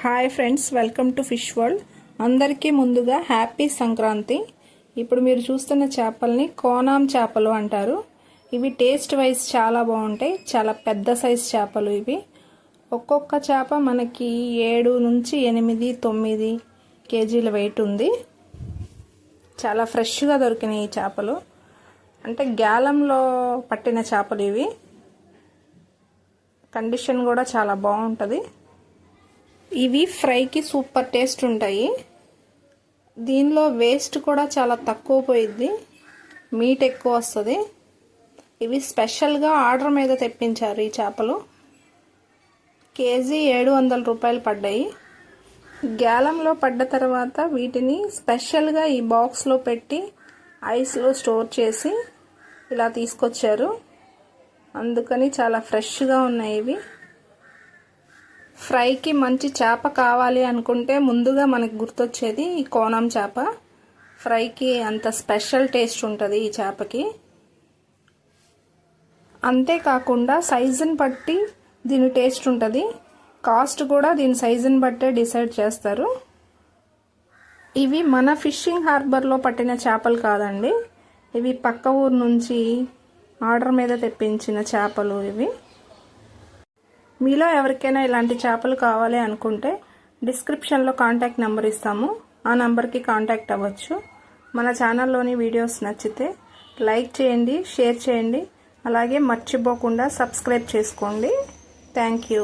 Hi friends welcome to fish world అందరికీ ముందుగా happy Sankranti ఇప్పుడు మీరు చూస్తున్న చేపల్ని కోనాం చేపలు అంటారు. ఇవి టేస్ట్ వైజ్ చాలా బాగుంటాయి. చాలా పెద్ద సైజ్ చేపలు ఇవి. ఒక్కొక్క చేప మనకి ఏడు నుంచి ఎనిమిది తొమ్మిది కేజీల వెయిట్ ఉంది. చాలా ఫ్రెష్గా దొరికినాయి ఈ చేపలు. అంటే గ్యాలంలో పట్టిన చేపలు ఇవి. కండిషన్ కూడా చాలా బాగుంటుంది. ఇవి ఫ్రైకి సూపర్ టేస్ట్ ఉంటాయి. దీనిలో వేస్ట్ కూడా చాలా తక్కువ పోయిద్ది. మీట్ ఎక్కువ వస్తుంది. ఇవి స్పెషల్గా ఆర్డర్ మీద తెప్పించారు ఈ చేపలు. కేజీ ఏడు వందల రూపాయలు పడ్డాయి. గ్యాలంలో పడ్డ తర్వాత వీటిని స్పెషల్గా ఈ బాక్స్లో పెట్టి ఐస్లో స్టోర్ చేసి ఇలా తీసుకొచ్చారు. అందుకని చాలా ఫ్రెష్గా ఉన్నాయి ఇవి. ఫ్రైకి మంచి చేప కావాలి అనుకుంటే ముందుగా మనకు గుర్తొచ్చేది ఈ కోనం చేప. ఫ్రైకి అంత స్పెషల్ టేస్ట్ ఉంటుంది ఈ చేపకి. అంతేకాకుండా సైజుని బట్టి దీని టేస్ట్ ఉంటుంది. కాస్ట్ కూడా దీని సైజుని బట్టే డిసైడ్ చేస్తారు. ఇవి మన ఫిషింగ్ హార్బర్లో పట్టిన చేపలు కాదండి. ఇవి పక్క ఊరు నుంచి ఆర్డర్ మీద తెప్పించిన చేపలు ఇవి. మీలో ఎవరికైనా ఇలాంటి చేపలు కావాలి అనుకుంటే డిస్క్రిప్షన్లో కాంటాక్ట్ నెంబర్ ఇస్తాము. ఆ నెంబర్కి కాంటాక్ట్ అవ్వచ్చు. మన ఛానల్లోని వీడియోస్ నచ్చితే లైక్ చేయండి షేర్ చేయండి. అలాగే మర్చిపోకుండా సబ్స్క్రైబ్ చేసుకోండి. Thank you